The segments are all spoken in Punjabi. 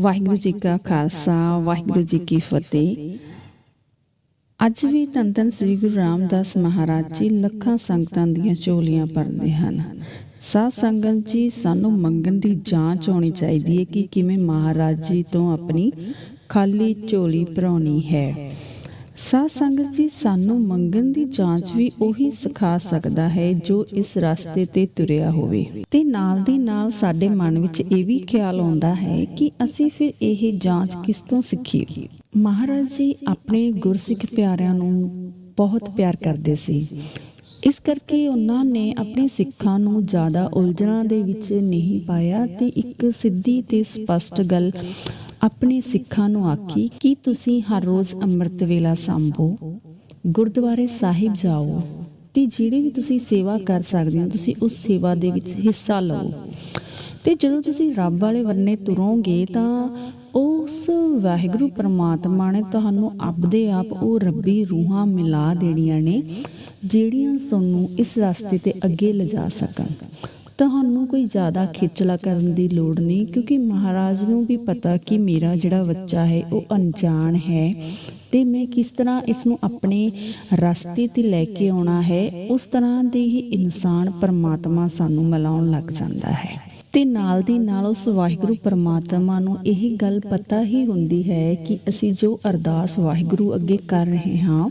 ਵਾਹਿਗੁਰੂ ਜੀ ਕਾ ਖਾਲਸਾ ਵਾਹਿਗੁਰੂ ਜੀ ਕੀ ਫਤਿਹ। ਅੱਜ ਵੀ ਧੰਨ ਧੰਨ ਸ੍ਰੀ ਗੁਰੂ ਰਾਮਦਾਸ ਮਹਾਰਾਜ ਜੀ ਲੱਖਾਂ ਸੰਗਤਾਂ ਦੀਆਂ ਝੋਲੀਆਂ ਭਰਦੇ ਹਨ। ਸਾਧ ਸੰਗਤ ਜੀ ਸਾਨੂੰ ਮੰਗਣ ਦੀ ਜਾਂਚ ਹੋਣੀ ਚਾਹੀਦੀ ਹੈ ਕਿ ਕਿਵੇਂ ਮਹਾਰਾਜ ਜੀ ਤੋਂ ਆਪਣੀ ਖਾਲੀ ਝੋਲੀ ਭਰਾਉਣੀ ਹੈ। ਸਾਧ ਸੰਗਤ ਜੀ, ਸਾਨੂੰ ਮੰਗਣ ਦੀ ਜਾਂਚ ਵੀ ਉਹੀ ਸਿਖਾ ਸਕਦਾ ਹੈ ਜੋ ਇਸ ਰਸਤੇ ਤੇ ਤੁਰਿਆ ਹੋਵੇ। ਤੇ ਨਾਲ ਦੀ ਨਾਲ ਸਾਡੇ ਮਨ ਵਿੱਚ ਇਹ ਵੀ ਖਿਆਲ ਆਉਂਦਾ ਹੈ ਕਿ ਅਸੀਂ ਫਿਰ ਇਹ ਜਾਂਚ ਕਿਸ ਤੋਂ ਸਿੱਖੀਏ? ਮਹਾਰਾਜ ਜੀ, ਆਪਣੇ ਗੁਰਸਿੱਖ ਪਿਆਰਿਆਂ ਨੂੰ ਬਹੁਤ ਪਿਆਰ ਕਰਦੇ ਸੀ। ਇਸ ਕਰਕੇ ਉਹਨਾਂ ਨੇ ਆਪਣੇ ਸਿੱਖਾਂ ਨੂੰ ਜ਼ਿਆਦਾ ਉਲਝਣਾਂ ਦੇ ਵਿੱਚ ਨਹੀਂ ਪਾਇਆ ਤੇ ਇੱਕ ਸਿੱਧੀ ਤੇ ਸਪਸ਼ਟ ਗੱਲ ਆਪਣੇ ਸਿੱਖਾਂ ਨੂੰ ਆਖੀ ਕਿ ਤੁਸੀਂ ਹਰ ਰੋਜ਼ ਅੰਮ੍ਰਿਤ ਵੇਲਾ ਸੰਭੋ, ਗੁਰਦੁਆਰੇ ਸਾਹਿਬ ਜਾਓ ਤੇ ਜਿਹੜੀ ਵੀ ਤੁਸੀਂ ਸੇਵਾ ਕਰ ਸਕਦੇ ਹੋ, ਤੁਸੀਂ ਉਸ ਸੇਵਾ ਦੇ ਵਿੱਚ ਹਿੱਸਾ ਲਓ ਤੇ ਜਦੋਂ ਤੁਸੀਂ ਰੱਬ ਵਾਲੇ ਵਰਨੇ ਤੁਰੋਗੇ ਤਾਂ ਉਸ ਵਾਹਿਗੁਰੂ ਪਰਮਾਤਮਾ ਨੇ ਤੁਹਾਨੂੰ ਆਪਦੇ ਆਪ ਉਹ ਰੱਬੀ ਰੂਹਾਂ ਮਿਲਾ ਦੇਣੀਆਂ ਨੇ, ਜਿਹੜੀਆਂ ਤੁਹਾਨੂੰ ਇਸ ਰਸਤੇ ਤੇ ਅੱਗੇ ਲਿਜਾ ਸਕਣ। ਤੁਹਾਨੂੰ ਕੋਈ ਜ਼ਿਆਦਾ ਖੇਚਲਾ ਕਰਨ ਦੀ ਲੋੜ ਨਹੀਂ, ਕਿਉਂਕਿ ਮਹਾਰਾਜ ਨੂੰ ਵੀ ਪਤਾ ਕਿ ਮੇਰਾ ਜਿਹੜਾ ਬੱਚਾ ਹੈ, ਉਹ ਅਣਜਾਣ ਹੈ। ਤੇ ਮੈਂ ਕਿਸ ਤਰ੍ਹਾਂ ਇਸ ਨੂੰ ਆਪਣੇ ਰਸਤੇ ਤੇ ਲੈ ਕੇ ਆਉਣਾ ਹੈ, ਉਸ ਤਰ੍ਹਾਂ ਦੇ ਹੀ ਇਨਸਾਨ ਪਰਮਾਤਮਾ ਸਾਨੂੰ ਮਿਲਾਉਣ ਲੱਗ ਜਾਂਦਾ ਹੈ। ਤੇ ਨਾਲ ਦੀ ਨਾਲ ਉਸ ਵਾਹਿਗੁਰੂ ਪਰਮਾਤਮਾ ਨੂੰ ਇਹ ਗੱਲ ਪਤਾ ਹੀ ਹੁੰਦੀ ਹੈ ਕਿ ਅਸੀਂ ਜੋ ਅਰਦਾਸ ਵਾਹਿਗੁਰੂ ਅੱਗੇ ਕਰ ਰਹੇ ਹਾਂ,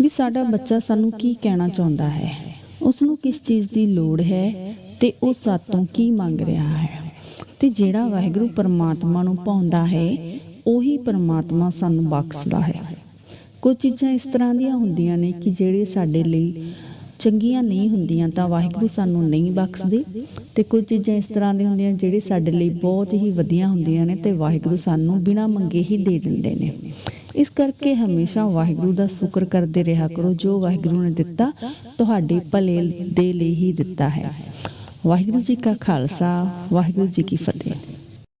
ਵੀ ਸਾਡਾ ਬੱਚਾ ਸਾਨੂੰ ਕੀ ਕਹਿਣਾ ਚਾਹੁੰਦਾ ਹੈ। ਉਸ ਨੂੰ ਕਿਸ ਚੀਜ਼ ਦੀ ਲੋੜ ਹੈ ਤੇ ਉਹ ਸਾਤੋਂ ਕੀ ਮੰਗ ਰਿਹਾ ਹੈ? ਤੇ ਜਿਹੜਾ ਵਾਹਿਗੁਰੂ ਪਰਮਾਤਮਾ ਨੂੰ ਪਾਉਂਦਾ ਹੈ, ਉਹੀ ਪਰਮਾਤਮਾ ਸਾਨੂੰ ਬਖਸ਼ਦਾ ਹੈ। ਕੁਝ ਚੀਜ਼ਾਂ ਇਸ ਤਰ੍ਹਾਂ ਦੀਆਂ ਹੁੰਦੀਆਂ ਨੇ ਕਿ ਜਿਹੜੇ ਸਾਡੇ ਲਈ ਚੰਗੀਆਂ ਨਹੀਂ ਹੁੰਦੀਆਂ ਤਾਂ ਵਾਹਿਗੁਰੂ ਸਾਨੂੰ ਨਹੀਂ ਬਖਸ਼ਦੇ। ਤੇ ਕੁਝ ਚੀਜ਼ਾਂ ਇਸ ਤਰ੍ਹਾਂ ਦੀਆਂ ਹੁੰਦੀਆਂ ਜਿਹੜੇ ਸਾਡੇ ਲਈ ਬਹੁਤ ਹੀ ਵਧੀਆ ਹੁੰਦੀਆਂ ਨੇ ਤੇ ਵਾਹਿਗੁਰੂ ਸਾਨੂੰ ਬਿਨਾਂ ਮੰਗੇ ਹੀ ਦੇ ਦਿੰਦੇ ਨੇ। ਇਸ ਕਰਕੇ ਹਮੇਸ਼ਾ ਵਾਹਿਗੁਰੂ ਦਾ ਸ਼ੁਕਰ ਕਰਦੇ ਰਿਹਾ ਕਰੋ, ਜੋ ਵਾਹਿਗੁਰੂ ਨੇ ਦਿੱਤਾ, ਤੁਹਾਡੇ ਭਲੇ ਦੇ ਲਈ ਹੀ ਦਿੱਤਾ ਹੈ। ਵਾਹਿਗੁਰੂ ਜੀ ਕਾ ਖਾਲਸਾ, ਵਾਹਿਗੁਰੂ ਜੀ ਕੀ ਫਤਿਹ।